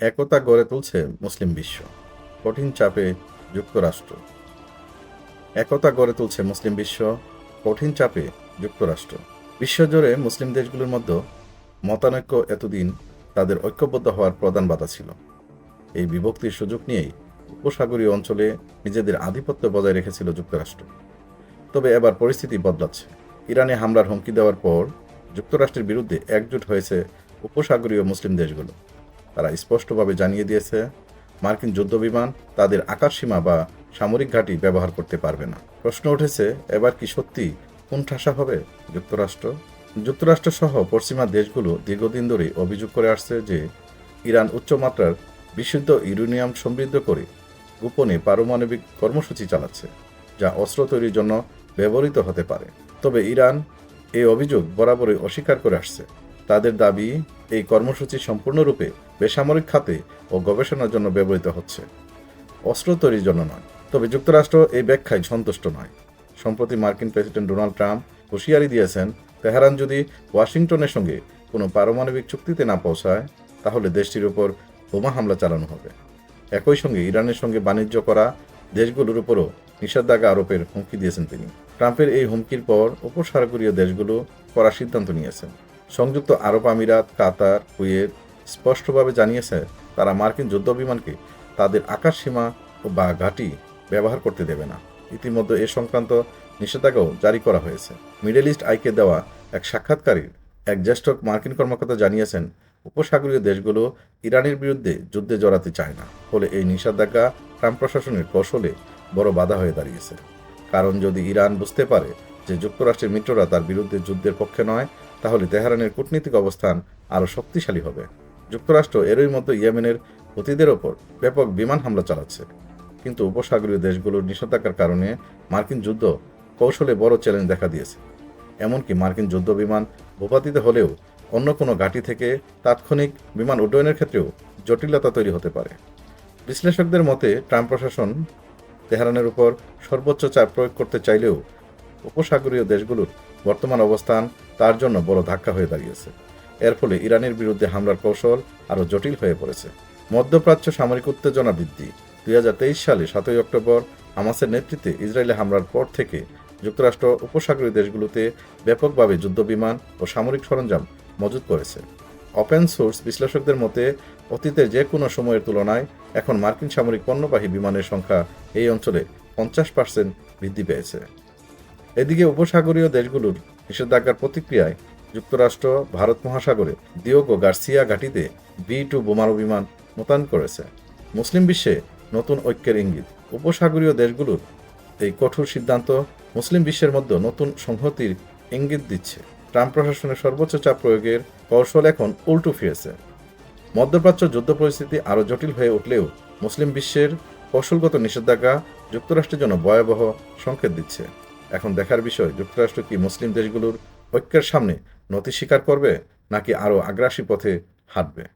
একতা গড়ে তুলছে মুসলিম বিশ্ব। কঠিন চাপে যুক্তরাষ্ট্র। একতা গড়ে তুলছে মুসলিম বিশ্ব, কঠিন চাপে যুক্তরাষ্ট্র। বিশ্বজুড়ে মুসলিম দেশগুলোর মধ্যে মতানৈক্য এতদিন তাদের ঐক্যবদ্ধ হওয়ার প্রধান বাধা ছিল। এই বিভক্তির সুযোগ নিয়েই উপসাগরীয় অঞ্চলে নিজেদের আধিপত্য বজায় রেখেছিল যুক্তরাষ্ট্র। তবে এবার পরিস্থিতি বদলাচ্ছে। ইরানে হামলার হুমকি দেওয়ার পর যুক্তরাষ্ট্রের বিরুদ্ধে একজোট হয়েছে উপসাগরীয় মুসলিম দেশগুলো। তারা স্পষ্টভাবে জানিয়ে দিয়েছে, মার্কিন যুদ্ধবিমান তাদের আকাশসীমা বা সামরিক ঘাঁটি ব্যবহার করতে পারবে না। প্রশ্ন উঠেছে, এবার কি সত্যি কোন ঠাসা হবে? যুক্তরাষ্ট্র? যুক্তরাষ্ট্র সহ পশ্চিমা দেশগুলো দীর্ঘদিন ধরে অভিযোগ করে আসছে যে ইরান উচ্চমাত্রার বিশুদ্ধ ইউরেনিয়াম সমৃদ্ধ করে গোপনে পারমাণবিক কর্মসূচি চালাচ্ছে, যা অস্ত্র তৈরির জন্য ব্যবহৃত হতে পারে। তবে ইরান এই অভিযোগ বরাবরই অস্বীকার করে আসছে। তাদের দাবি, এই কর্মসূচি সম্পূর্ণরূপে বেসামরিক খাতে ও গবেষণার জন্য ব্যবহৃত হচ্ছে। অস্ত্র তৈরির জন্য নয়, তবে যুক্তরাষ্ট্র এই ব্যাখ্যায় সন্তুষ্ট নয়। সম্প্রতি মার্কিন প্রেসিডেন্ট ডোনাল্ড ট্রাম্প হুঁশিয়ারি দিয়েছেন, তেহরান যদি ওয়াশিংটনের সঙ্গে কোনো পারমাণবিক চুক্তিতে না পৌঁছায়, তাহলে দেশটির উপর বোমা হামলা চালানো হবে। একই সঙ্গে ইরানের সঙ্গে বাণিজ্য করা দেশগুলোর উপরও নিষেধাজ্ঞা আরোপের হুমকি দিয়েছেন তিনি। ট্রাম্পের এই হুমকির পর উপসাগরীয় দেশগুলো করার সিদ্ধান্ত নিয়েছেন। সংযুক্ত আরব আমিরাত, কাতার, কুয়েত স্পষ্টভাবে জানিয়েছে তারা মার্কিন যুদ্ধবিমানকে তাদের আকাশ সীমা ও বা ঘাঁটি ব্যবহার করতে দেবে না। ইতিমধ্যে এ সংক্রান্ত নিষেধাজ্ঞাও জারি করা হয়েছে। মিডল ইস্ট আইকে দেওয়া এক সাক্ষাৎকারীর এক জ্যেষ্ঠ মার্কিন কর্মকর্তা জানিয়েছেন, উপসাগরীয় দেশগুলো ইরানের বিরুদ্ধে যুদ্ধে জড়াতে চায় না। ফলে এই নিষেধাজ্ঞা ট্রাম্প প্রশাসনের কৌশলে বড় বাধা হয়ে দাঁড়িয়েছে। কারণ যদি ইরান বুঝতে পারে যে যুক্তরাষ্ট্রের মিত্ররা তার বিরুদ্ধে যুদ্ধের পক্ষে নয় তাহলে তেহরানের কূটনীতিক অবস্থান আরও শক্তিশালী হবে। যুক্তরাষ্ট্র এরই মধ্যে ইয়েমেনের হুতিদের ওপর ব্যাপক বিমান হামলা চালাচ্ছে। কিন্তু উপসাগরীয় দেশগুলোর নিষেধাজ্ঞার কারণে মার্কিন যুদ্ধ কৌশলে বড় চ্যালেঞ্জ দেখা দিয়েছে। এমনকি মার্কিন যুদ্ধ বিমান ভূপাতিত হলেও অন্য কোনো ঘাঁটি থেকে তাৎক্ষণিক বিমান উড্ডয়নের ক্ষেত্রেও জটিলতা তৈরি হতে পারে। বিশ্লেষকদের মতে, ট্রাম্প প্রশাসন তেহরানের উপর সর্বোচ্চ চাপ প্রয়োগ করতে চাইলেও উপসাগরীয় দেশগুলোর বর্তমান অবস্থান তার জন্য বড় ধাক্কা হয়ে দাঁড়িয়েছে। এর ফলে ইরানের বিরুদ্ধে হামলার কৌশল আরও জটিল হয়ে পড়েছে। মধ্যপ্রাচ্য সামরিক উত্তেজনা বৃদ্ধি। দুই হাজার তেইশ সালে সাতই অক্টোবর হামাসের নেতৃত্বে ইসরায়েলে হামলার পর থেকে যুক্তরাষ্ট্র উপসাগরীয় দেশগুলোতে ব্যাপকভাবে যুদ্ধবিমান ও সামরিক সরঞ্জাম মজুত করেছে। ওপেন সোর্স বিশ্লেষকদের মতে, অতীতের যে কোনো সময়ের তুলনায় এখন মার্কিন সামরিক পণ্যবাহী বিমানের সংখ্যা এই অঞ্চলে পঞ্চাশ পার্সেন্ট বৃদ্ধি পেয়েছে। এদিকে উপসাগরীয় দেশগুলোর নিষেধাজ্ঞার প্রতিক্রিয়ায় যুক্তরাষ্ট্র, ভারত মহাসাগরে দিওগো গার্সিয়া ঘাটিতে বি টু বোমারু বিমান মোতায়েন করেছে। মুসলিম বিশ্বে নতুন ঐক্যের ইঙ্গিত। উপসাগরীয় দেশগুলোর এই কঠোর সিদ্ধান্ত মুসলিম বিশ্বের মধ্যে নতুন সংহতির ইঙ্গিত দিচ্ছে। ট্রাম্প প্রশাসনের সর্বোচ্চ চাপ প্রয়োগের কৌশল এখন উল্টো ফিরেছে। মধ্যপ্রাচ্য যুদ্ধ পরিস্থিতি আরও জটিল হয়ে উঠলেও মুসলিম বিশ্বের কৌশলগত নিষেধাজ্ঞা যুক্তরাষ্ট্রের জন্য ভয়াবহ সংকেত দিচ্ছে। এখন দেখার বিষয়, যুক্তরাষ্ট্র কি মুসলিম দেশগুলোর ঐক্যের সামনে নতি স্বীকার করবে, নাকি আরও আগ্রাসী পথে হাঁটবে?